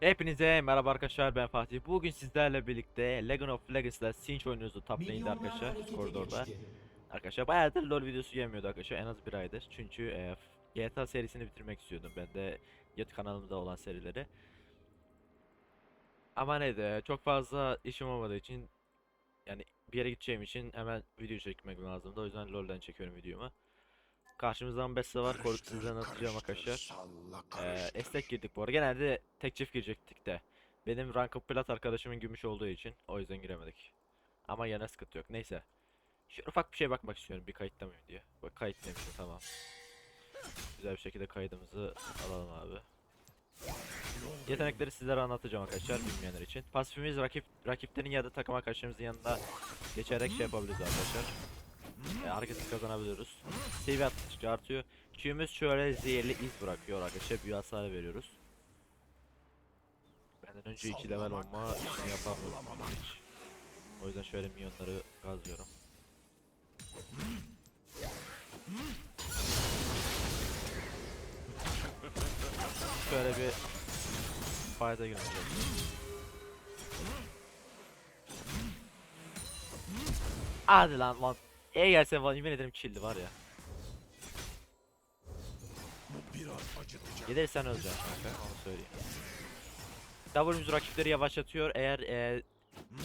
Hepinize merhaba arkadaşlar ben Fatih. Bugün sizlerle birlikte Legion of Legacy'da Sinch oynuyoruz top lane'de arkadaşlar koridorda. Arkadaşlar bayağıdır LoL videosu gelmiyordu arkadaşlar en az bir aydır. Çünkü e, GTA serisini bitirmek istiyordum ben de YouTube kanalımda olan serileri. Ama neydi çok fazla işim olmadığı için yani bir yere gideceğim için hemen video çekmek lazımdı. O yüzden LoL'den çekiyorum videomu. Karşımızdan Bessa var. Korku sizden atacağım arkadaşlar. Ee, esnek girdik bu arada. Genelde tek çift girecektik de. Benim rankım plat arkadaşımın gümüş olduğu için o yüzden giremedik. Ama yana sıkıntı yok. Neyse. Şu ufak bir şey bakmak istiyorum bir kayıtta mıyım diye. Bak kayıtlıymışım tamam. Güzel bir şekilde kaydımızı alalım abi. Yetenekleri sizlere anlatacağım arkadaşlar bilmeyenler için. Pasifimiz rakip rakiplerin ya da takım arkadaşlarımızın yanında geçerek şey yapabiliriz arkadaşlar. E, hareket kazanabiliyoruz. Seviye attıkça artıyor. Q'muz şöyle zehirli iz bırakıyor arkadaşlar. Büyü hasarı veriyoruz. Benden önce 2 level olma işini yapamıyorum hiç. O yüzden şöyle minyonları gazlıyorum. Şöyle bir fayda oldum. Hadi lan lan. E gelse falan yemin ederim killdi var ya. Gelirsen öleceksin kanka onu söyleyeyim. W'muz rakipleri yavaşlatıyor. Eğer e,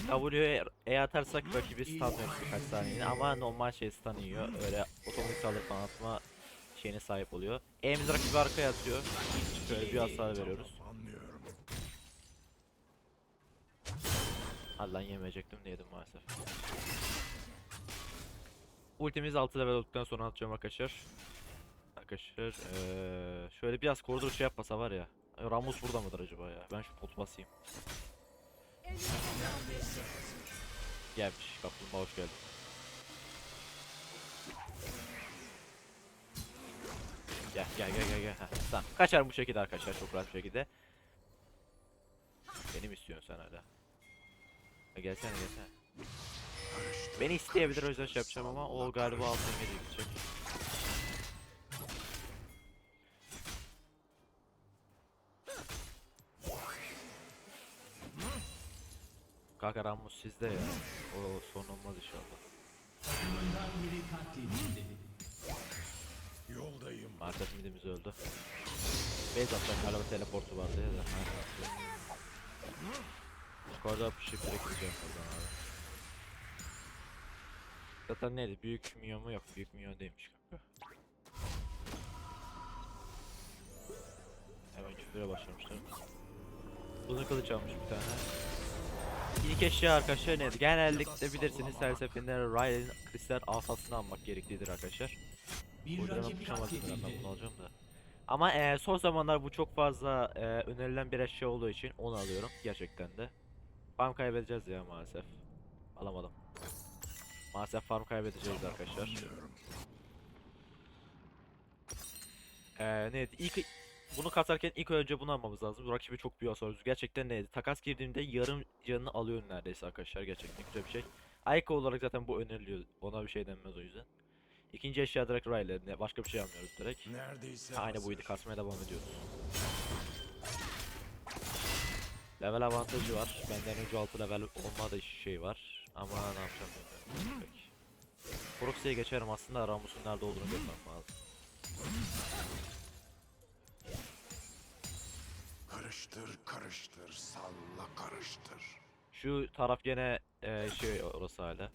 W'ye E atarsak rakibi stunlıyoruz birkaç saniyede ama normal şey stun yiyor. Öyle otomatik saldırı falan atma şeyine sahip oluyor. E'miz rakibi arkaya atıyor. Şöyle bir hasar veriyoruz. Lan yemeyecektim de yedim maalesef. Ultimiz 6 level olduktan sonra atacağım arkadaşlar. Arkadaşlar eee şöyle biraz koridor şey yapmasa var ya. Ay, Ramus burada mıdır acaba ya? Ben şu pot basayım. Gelmiş. Kaplumbağa hoş geldin. Gel gel gel gel gel. Heh, tamam. Kaçar bu şekilde arkadaşlar çok rahat bir şekilde. Beni mi istiyorsun sen hala? Ha, gelsene gelsene. Beni isteyebilir o yüzden şey yapacağım ama o galiba altın geri gidecek. Kanka Ramus sizde ya. O son olmaz inşallah. Yoldayım. Maalesef midimiz öldü. Atacak galiba teleportu vardı ya da. Skorda pişip direkt gideceğim buradan abi. Zaten neydi? Büyük minyon mu? Yok büyük minyon değilmiş kanka. Hemen küfüre başlamışlar. Uzun kılıç almış bir tane. İlk eşya arkadaşlar neydi? Genellikle bilirsiniz her seferinde Ryan'ın kristal asasını almak gereklidir arkadaşlar. Bir rakip ben bunu alacağım da. Ama eee, son zamanlar bu çok fazla eee, önerilen bir eşya olduğu için onu alıyorum gerçekten de. Farm kaybedeceğiz ya maalesef. Alamadım. Maalesef farm kaybedeceğiz arkadaşlar. Eee neydi? İlk bunu kasarken ilk önce bunu almamız lazım. Rakibi çok büyük hasar veriyor. Gerçekten neydi? Takas girdiğimde yarım canını alıyor neredeyse arkadaşlar. Gerçekten güzel bir şey. Ayka olarak zaten bu öneriliyor. Ona bir şey denmez o yüzden. İkinci eşya direkt Riley. Başka bir şey almıyoruz direkt. Neredeyse Aynı buydu kasmaya devam ediyoruz. Level avantajı var. Benden önce 6 level olma da şey var. Ama ne yapacağım bilmiyorum. Peki. Proxy'ye geçerim aslında Ramus'un nerede olduğunu görmem lazım. Karıştır karıştır salla karıştır. Şu taraf gene eee, şey orası hala.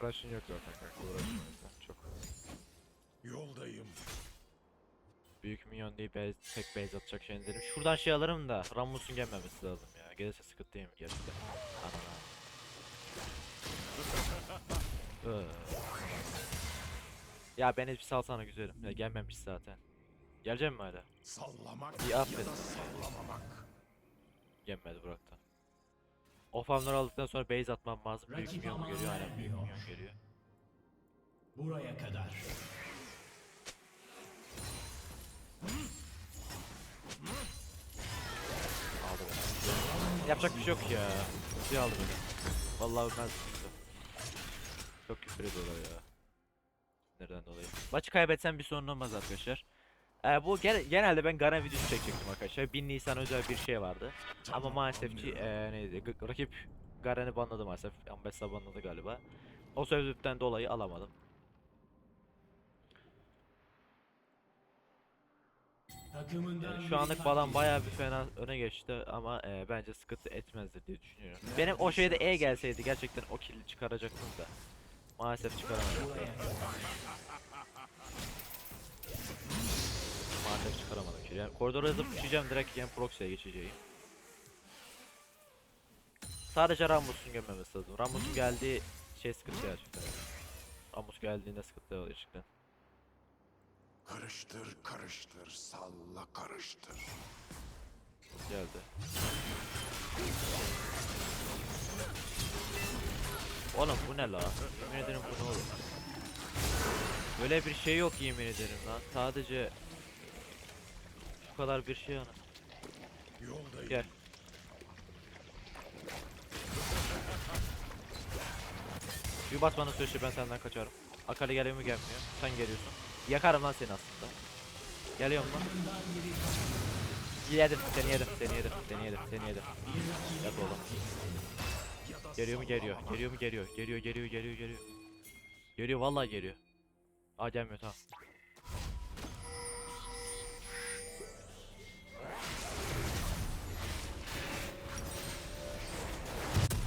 Uğraşın yok zaten kanka uğraşın çok. Yoldayım. Büyük minyon değil base, tek base atacak şey dedim. Şuradan şey alırım da Ramus'un gelmemesi lazım ya. Gelirse sıkıntı değil mi gerçekten? Iıı. ya beni bir salsana güzelim. Ya gelmemiş zaten. Gelecek mi hala? Sallamak İyi, ya da sallamamak. Gelmedi Burak'tan. O farmları aldıktan sonra base atmam lazım. Büyük minyon geliyor? Aynen büyük minyon geliyor. Buraya kadar. Aldı beni. Yapacak bir şey yok ya. Ulti aldı beni. Vallahi ben sıkıntı. Çok küfür ediyorlar ya. Nereden dolayı? Maçı kaybetsem bir sorun olmaz arkadaşlar. Ee, bu gene- genelde ben Garen videosu çekecektim arkadaşlar. 1000 Nisan özel bir şey vardı. Ama maalesef ki ee, neydi? G- rakip Garen'i banladı maalesef. Ambessa banladı galiba. O sebepten dolayı alamadım. Yani şu anlık falan bayağı bir fena öne geçti ama e, bence sıkıntı etmezdir diye düşünüyorum. Benim o şeyde E gelseydi gerçekten o kill'i çıkaracaktım da. Maalesef çıkaramadım. Buraya kadar. Maalesef çıkaramadım kill'i. Yani koridora düşeceğim direkt yani proxy'ye geçeceğim. Sadece Rammus'un gelmemesi lazım. Rammus'un geldiği şey sıkıntı gerçekten. Rammus geldiğinde sıkıntı gerçekten. Karıştır karıştır salla karıştır. Geldi. Oğlum bu ne la? Yemin ederim bu ne oğlum? Böyle bir şey yok yemin ederim lan. Sadece şu kadar bir şey ana. Yoldayım. Gel. Bir bas bana sürüşü ben senden kaçarım. Akali geliyor mu gelmiyor. Sen geliyorsun. Yakarım lan seni aslında. Geliyorum lan. Yedim, seni yedim, seni yedim, seni yedim, seni yedim. Yat oğlum. Geliyor mu geliyor, geliyor mu geliyor, geliyor, geliyor, geliyor, geliyor. Geliyor, vallahi geliyor. Aa gelmiyor, tamam.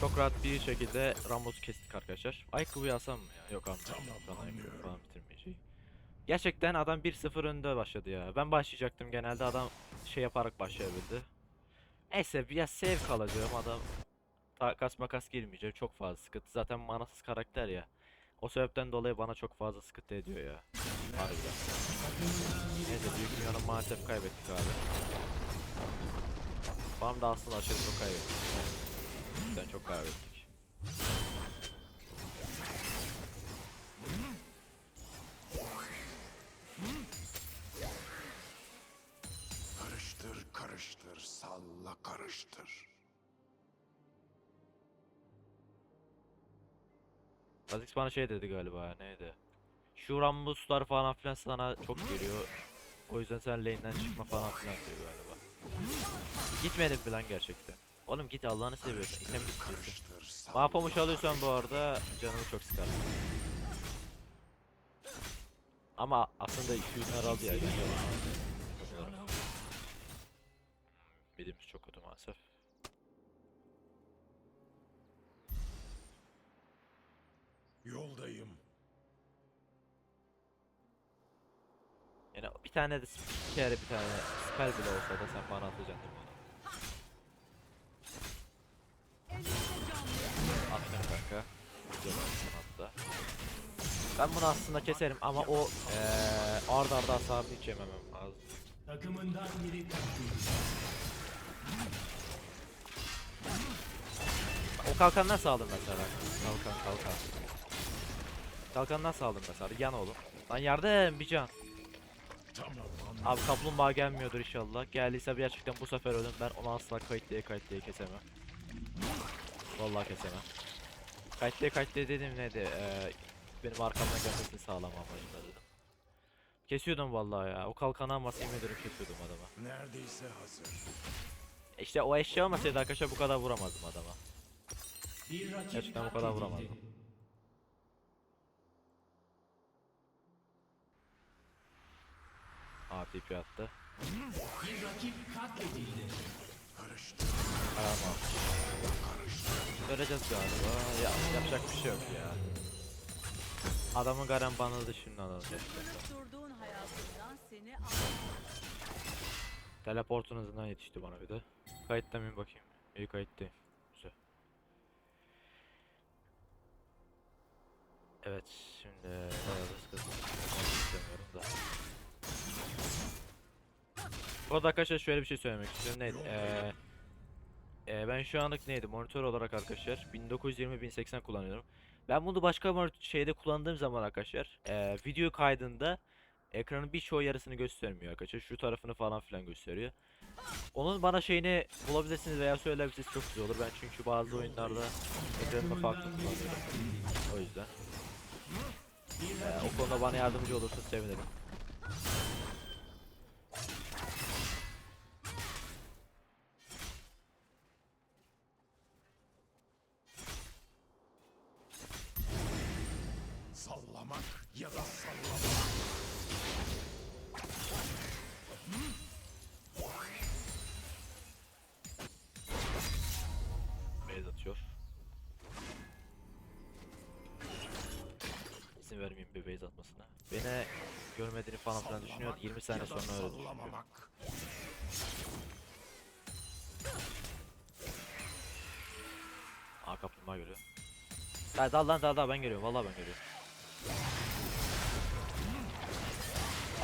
Çok rahat bir şekilde Ramos'u kestik arkadaşlar. Ayakkabıyı alsam mı ya? Yok almayacağım. Tamam, falan bitirmeyeceğim. Gerçekten adam 1-0 önde başladı ya. Ben başlayacaktım genelde adam şey yaparak başlayabildi. Neyse biraz save kalacağım adam takas makas girmeyecek çok fazla sıkıntı. Zaten manasız karakter ya. O sebepten dolayı bana çok fazla sıkıntı ediyor ya. Harbiden. Neyse büyük dünyanın maalesef kaybettik abi. Bam da aslında aşırı çok kaybettik. Cidden çok kaybettik. Salla karıştır. Azix bana şey dedi galiba neydi? Şu Rambuslar falan filan sana çok geliyor. O yüzden sen lane'den çıkma falan filan diyor galiba. Gitmedim falan gerçekten. Oğlum git Allah'ını seviyorsun. Salla. Bana pamuç alıyorsan bu arada canımı çok sıkar. Ama aslında 200 dinar aldı ya. Bildiğimiz çok kötü maalesef. Yoldayım. Yani bir tane de bir kere bir tane spell bile olsa da sen bana atacaksın bana. Attım kanka. Hatta. Ben bunu aslında keserim ama o eee arda arda hasarını hiç yememem lazım. Takımından biri katledildi. O kalkan nasıl aldın mesela? Kalkan kalkan. Kalkan nasıl aldın mesela? Yan oğlum. Lan yardım bir can. Abi kaplumbağa gelmiyordur inşallah. Geldiyse gerçekten bu sefer ölüm. Ben onu asla kayıtlıya kayıtlıya kesemem. Vallahi kesemem. Kayıtlıya kayıtlıya dedim neydi? Ee, benim arkamdan gelmesini sağlamam amacıyla dedim. Kesiyordum vallahi ya. O kalkanı almasa yemin kesiyordum adama. Neredeyse hazır. İşte o eşya olmasaydı arkadaşlar bu kadar vuramazdım adama. Gerçekten bu kadar katledildi. vuramadım. Aa TP attı. Bir rakip katledildi. Karıştır Tamam. Göreceğiz galiba. Ya, yapacak bir şey yok ya. Adamın garen banladı şimdi adam gerçekten. Durduğun hayatından seni al. Teleportun hızından yetişti bana bir de. Kayıtta mıyım bakayım. İyi kayıttayım. Güzel. Evet şimdi da sıkıntı. istemiyorum da. Bu arada arkadaşlar şöyle bir şey söylemek istiyorum. Neydi? Ee, ee, ben şu anlık neydi? Monitör olarak arkadaşlar 1920-1080 kullanıyorum. Ben bunu başka monit- şeyde kullandığım zaman arkadaşlar ee, video kaydında ekranın birçoğu yarısını göstermiyor arkadaşlar. Şu tarafını falan filan gösteriyor. Onun bana şeyini bulabilirsiniz veya söyleyebilirsiniz çok güzel olur. Ben çünkü bazı oyunlarda ekranımda farklı kullanıyorum. O yüzden. Ee, o konuda bana yardımcı olursa sevinirim. Vermeyeyim bir beyz atmasına. Beni görmediğini falan filan düşünüyor. 20 saniye sonra öyle düşünüyor. Aa kaplumbağa görüyor. Ya dal lan dal dal ben görüyorum. Vallahi ben görüyorum.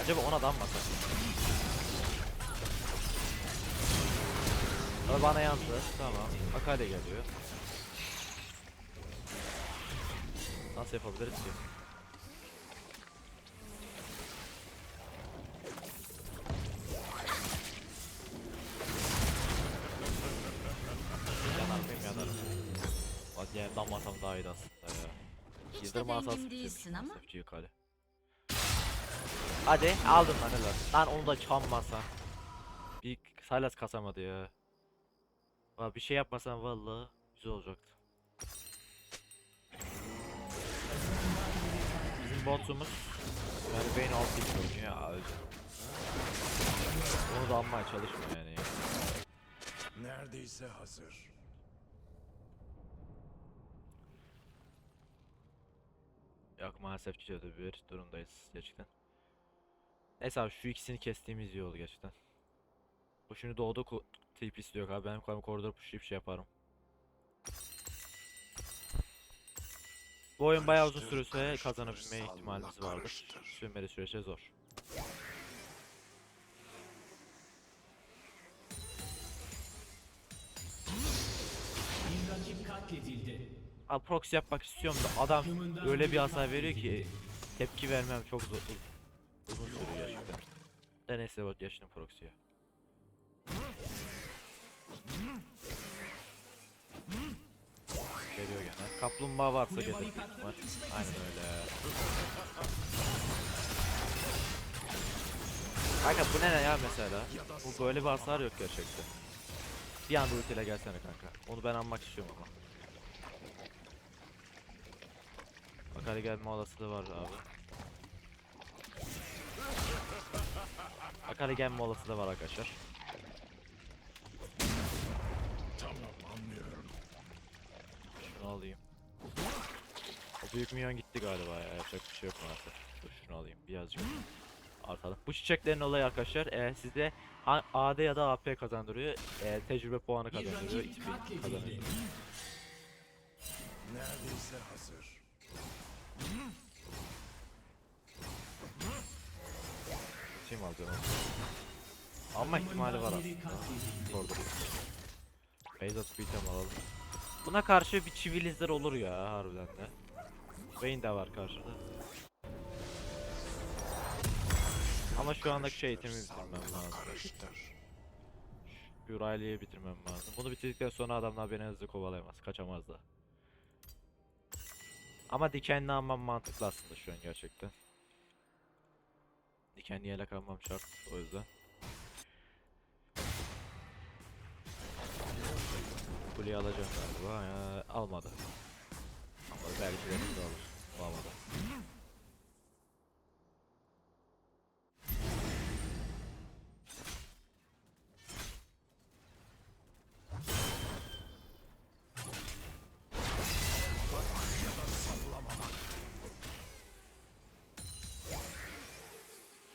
Acaba ona da mı atsak? Ama bana yandı. Tamam. Akale geliyor. Nasıl yapabiliriz ki? Zengin değilsin ama. Kale. Hadi aldım lan helal. Lan onu da çalmasa. Bir Silas kasamadı ya. Aa, bir şey yapmasan vallahi güzel olacaktı. Bizim botumuz yani beyin altı için oynuyor ya öldü. Onu da almaya çalışma yani. Neredeyse hazır. Yok maalesef ki öyle bir durumdayız gerçekten. Neyse abi şu ikisini kestiğimiz iyi oldu gerçekten. Bu şimdi doğdu tip istiyor abi benim kalem koridor pushlayıp şey yaparım. Bu oyun bayağı uzun karıştır, kazanabilme ihtimalimiz vardır. Sürmeli sürece zor. Rakip katledildi. Abi proxy yapmak istiyorum da adam öyle bir hasar veriyor ki tepki vermem çok zor. Uzun sürüyor gerçekten. De neyse bak yaşını proxy'ye. Geliyor gene. Kaplumbağa varsa gelir. düşmek Aynen öyle. Kanka bu ne ya mesela? Bu böyle bir hasar yok gerçekten. Bir anda ultiyle gelsene kanka. Onu ben almak istiyorum ama. Hadi gelme olasılığı var abi. Hadi gelme olasılığı var arkadaşlar. Tamam anlıyorum. Şunu alayım. O büyük minyon gitti galiba ya. Yapacak bir şey yok maalesef. Dur şunu alayım birazcık. Artalım. Bu çiçeklerin olayı arkadaşlar e, size AD ya da AP kazandırıyor. E, tecrübe puanı kazandırıyor. rakip XP katledildi. kazandırıyor. Neredeyse hazır. Kim alacağım? Alma ihtimali var aslında. katledildi. Orada Beyzat Beatem alalım. Buna karşı bir çivilizler olur ya harbiden de. Vayne de var karşıda. Ama şu andaki şey itemi bitirmem lazım. Riley'i bitirmem lazım. Bunu bitirdikten sonra adamlar beni hızlı kovalayamaz. Kaçamaz da. Ama dikenli almam mantıklı aslında şu an gerçekten. Dikenli yelek almam şart o yüzden. Kuleyi alacağım galiba. Ya, almadı. Ama belki de alır. Alamadı.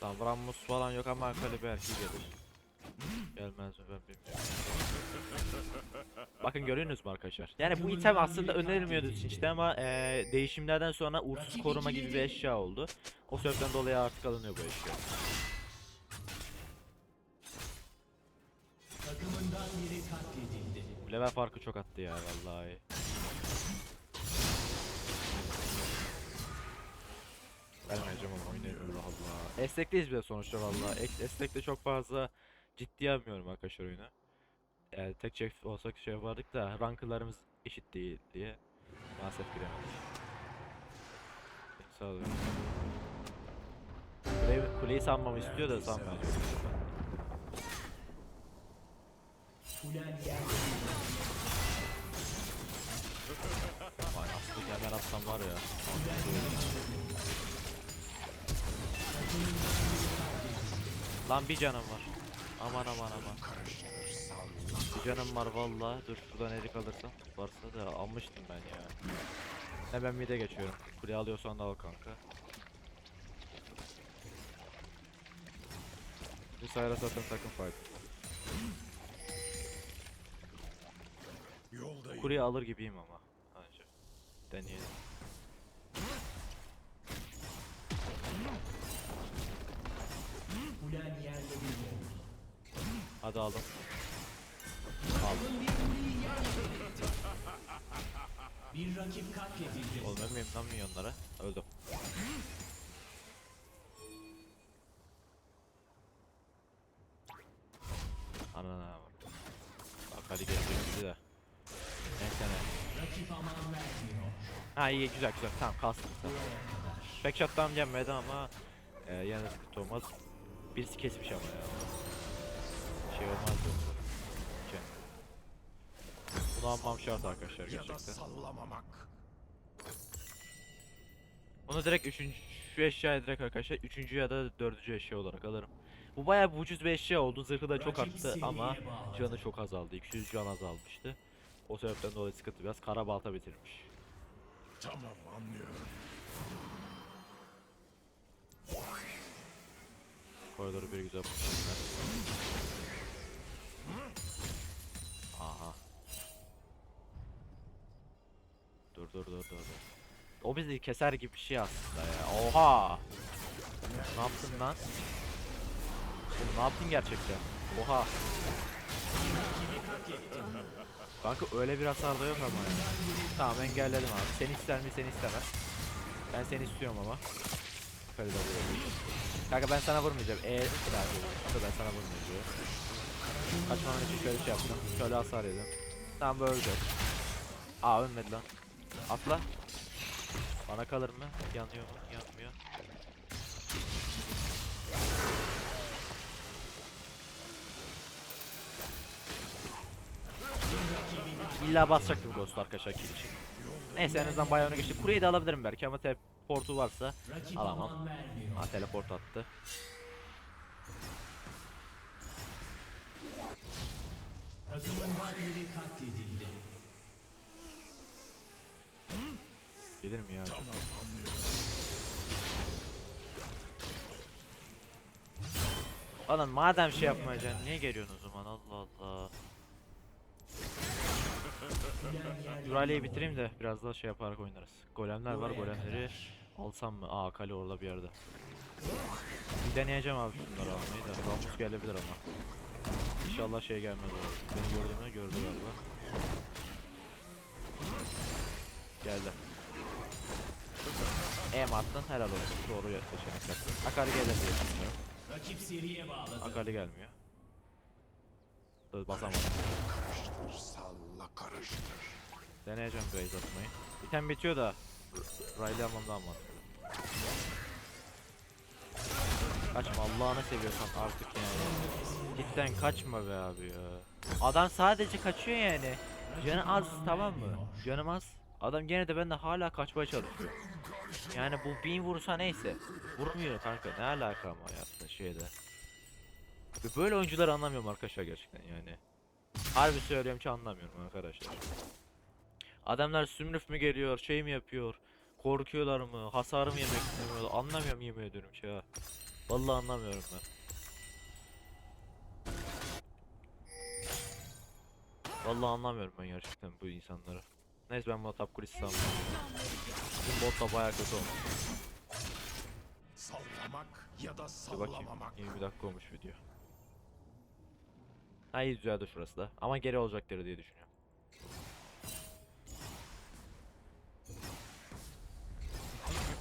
Rammus falan yok ama Akali belki gelir. Gelmez mi ben bilmiyorum. Bakın görüyorsunuz mu arkadaşlar? Yani bu item aslında önerilmiyordu işte ama eee, değişimlerden sonra uğursuz koruma gibi bir eşya oldu. O sebepten dolayı artık alınıyor bu eşya. Level farkı çok attı ya vallahi. Vermeyeceğim ama oynayayım Allah Allah. Estekteyiz bile sonuçta vallahi. Ek- Estekte çok fazla ciddiye almıyorum arkadaşlar oyunu. Yani tek çift olsak şey yapardık da ranklarımız eşit değil diye maalesef giremedik. Sağ olun. Kuleyi, kuleyi sanmamı istiyor da yer Vay aslında hemen atsam var ya. Lan bir canım var. Aman aman aman. Bir canım var valla. Dur şuradan erik alırsam. Varsa da almıştım ben ya. Hemen mid'e geçiyorum. Kule alıyorsan da al kanka. Bir sayra satın takım fight. Yoldayım. Kuleyi alır gibiyim ama. Bence. Deneyelim. Hadi aldım. Aldım. Bir rakip katledildi. Oğlum ölmeyeyim lan milyonlara. Öldüm. Anana bak. Bak hadi gelecek bizi de. Neyse ne. Rakip aman vermiyor. Ha iyi güzel güzel tamam kalsın tamam. Back shot'tan yenmedi ama e, de sıkıntı olmaz. Birisi kesmiş ama ya. Şey olmaz yoksa. Bunu almam şart arkadaşlar gerçekten. sallamamak. Onu direkt üçüncü şu eşyayı direkt arkadaşlar üçüncü ya da dördüncü eşya olarak alırım. Bu bayağı bir ucuz bir eşya oldu. Zırhı da çok arttı ama canı çok azaldı. 200 can azalmıştı. O sebepten dolayı sıkıntı biraz. Kara balta bitirmiş. Tamam anlıyorum. Koridoru bir güzel pushladılar. Dur dur dur dur. O bizi keser gibi bir şey aslında ya. Oha! Ne yaptın lan? Oğlum ne yaptın gerçekten? Oha! Kanka öyle bir hasar da yok ama ya. Tamam engelledim abi. Seni ister mi seni istemez. Ben seni istiyorum ama. Vuruyorum. Kanka ben sana vurmayacağım. Eee ben sana vurmayacağım. Kaçmam için şöyle şey yaptım. Şöyle hasar yedim. Tamam böyle ölecek. Aa ölmedi lan. Atla. Bana kalır mı? Yanıyor mu? Yanmıyor. İlla basacaktım Ghost arkadaşlar kill için. Neyse en azından bayağı öne geçti. Kuleyi de alabilirim belki ama teleportu varsa Alamam. Ha teleport attı. Takımından biri katledildi. Gelir mi ya? Tamam. Oğlum madem şey yapmayacaksın niye geliyorsun o zaman Allah Allah. Durale'yi bitireyim de biraz daha şey yaparak oynarız. Golemler var golemleri alsam mı? Aa kale orada bir yerde. Bir deneyeceğim abi şunları almayı da. Ramus gelebilir ama. İnşallah şey gelmez o. Beni gördü mü? Gördü galiba. Geldi. Em attın helal olsun. Doğru seçenek yaptın. Akali gelir diye düşünüyorum. Rakip seriye bağladı. Akali gelmiyor. Dur basamadım. Karıştır salla karıştır. Deneyeceğim base atmayı. İtem bitiyor da Riley almam daha mantıklı. Kaçma Allah'ını seviyorsan artık yani. Cidden kaçma be abi ya. Adam sadece kaçıyor yani. Canı az tamam mı? Canım az. Adam gene de benden hala kaçmaya çalışıyor. Yani bu bin vursa neyse. Vurmuyor kanka ne alaka ama hayatta şeyde. Böyle oyuncuları anlamıyorum arkadaşlar gerçekten yani. Harbi söylüyorum ki anlamıyorum arkadaşlar. Adamlar sümrüf mü geliyor, şey mi yapıyor, korkuyorlar mı, hasarı mı yemek istemiyorlar, anlamıyorum yemin ediyorum ki ha. Vallahi anlamıyorum ben. Vallahi anlamıyorum ben gerçekten bu insanları. Neyse ben buna top kulesi sanmıyorum. Bizim bot da bayağı kötü olmuş. Sallamak ya da Dur bakayım. sallamamak. 20 dakika olmuş video. Ha iyi düzeldi şurası da. Ama geri olacaktır diye düşünüyorum.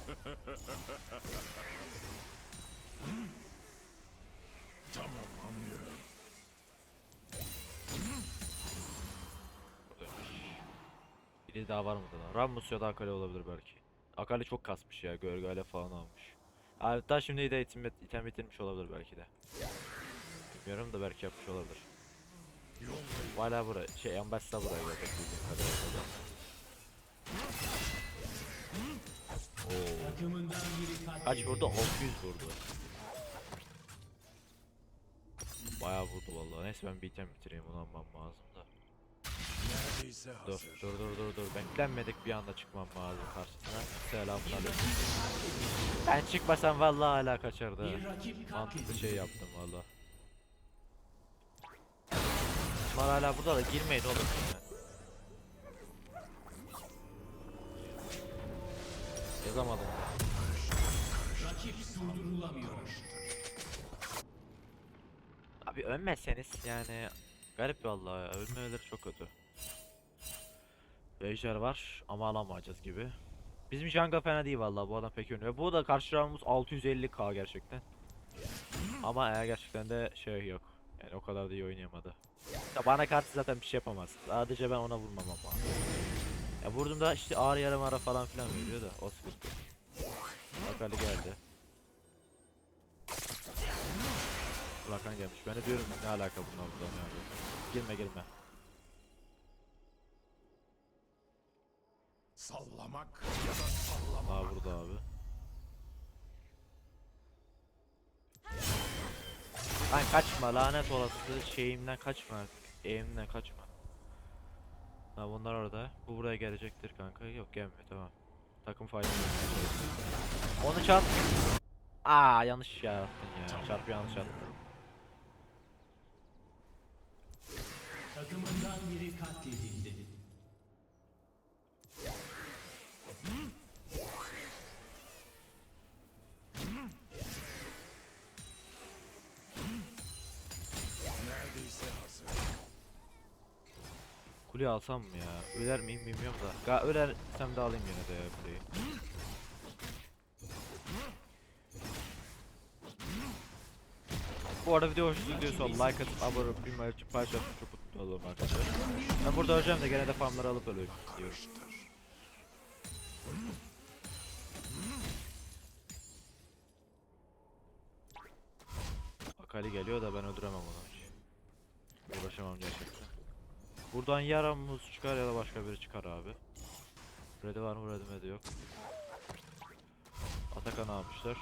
Tamam anlıyorum. Biri daha var mı da? Rammus ya da Akali olabilir belki. Akali çok kasmış ya. Gölgale falan almış. Hatta şimdi de item, item bitirmiş olabilir belki de. Bilmiyorum da belki yapmış olabilir. Hala buraya, şey Ambassa buraya gelecek. Kaç vurdu? 600 vurdu. Bayağı vurdu vallahi. Neyse ben bir item bitireyim onu almam lazım da. Dur dur dur dur dur. Beklenmedik bir anda çıkmam lazım karşısına. Selamünaleyküm. Ben çıkmasam vallahi hala rakip Mantıklı şey yaptım valla. Bunlar hala burada da girmeyin oğlum. Yazamadım. Rakip durdurulamıyor. Abi ölmezseniz yani garip vallahi ya. Ölmemeleri çok kötü. Ejder var ama alamayacağız gibi. Bizim Janga fena değil vallahi bu adam pek oynuyor. Bu da karşı roundumuz 650k gerçekten. Ama eğer gerçekten de şey yok. Yani o kadar da iyi oynayamadı. Ya bana karşı zaten bir şey yapamaz. Sadece ben ona vurmam ama. Ya vurduğumda işte ağır yarım ara falan filan veriyor da o sıkıntı. Akali geldi. Rakan gelmiş. Ben de diyorum ne alaka bunlar burada ne? Girme girme. Sallamak ya da sallamak. Aa burada abi. Lan kaçma lanet olası şeyimden kaçma artık. Eğimden kaçma. Ha bunlar orada. Bu buraya gelecektir kanka. Yok gelmiyor tamam. Takım faydalı. Onu çarp. Aa yanlış ya attın ya. Çarpı yanlış attın. Takımından biri katledildi. Kuleyi alsam mı ya? Öler miyim bilmiyorum da. Ga ölersem de alayım yine de ya kuleyi. Bu arada video hoşunuza gidiyorsa like atıp abone olup bilmeyi için paylaşırsanız çok mutlu olurum arkadaşlar. Ben burada öleceğim de gene de farmları alıp ölüyorum diyorum. Akali geliyor da ben öldüremem onu. Uğraşamam gerçekten. Buradan ya çıkar ya da başka biri çıkar abi. Red'i var mı Red'i yok. Atakan almışlar.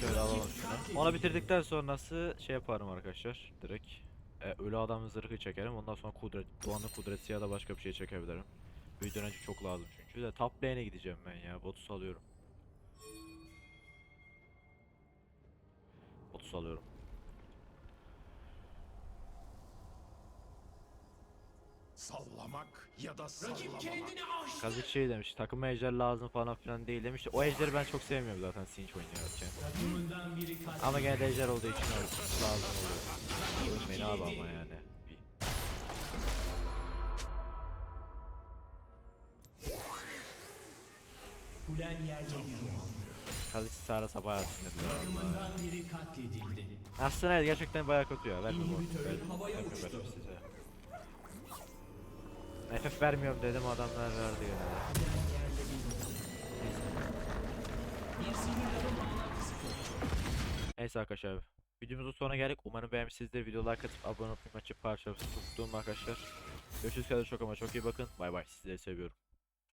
Şöyle alalım şunu. Onu bitirdikten sonrası şey yaparım arkadaşlar direkt. E, ölü adam zırhı çekerim ondan sonra kudret, Doğan'ın kudreti ya da başka bir şey çekebilirim. Videodan önce çok lazım çünkü de top lane'e gideceğim ben ya botu salıyorum. Botu salıyorum. Sallamak ya da Rakip sallamak. Kazık şey demiş takıma ejder lazım falan filan değil demiş. O ejderi ben çok sevmiyorum zaten Sinch oynarken. Ama gene de ejder olduğu için lazım oluyor. Ölmeyin abi ama yani. Kulen yerde bir Vallahi. Takımından biri katledildi. Aslında evet, gerçekten bayağı kötü ya. Verme bu. Size. FF vermiyorum dedim adamlar verdi koptu. Neyse arkadaşlar. Videomuzun sonuna geldik. Umarım beğenmişsinizdir. Video like atıp abone olup maçı parçalısı tuttuğum arkadaşlar. Görüşürüz kendinize çok ama çok iyi bakın. Bay bay. Sizleri seviyorum.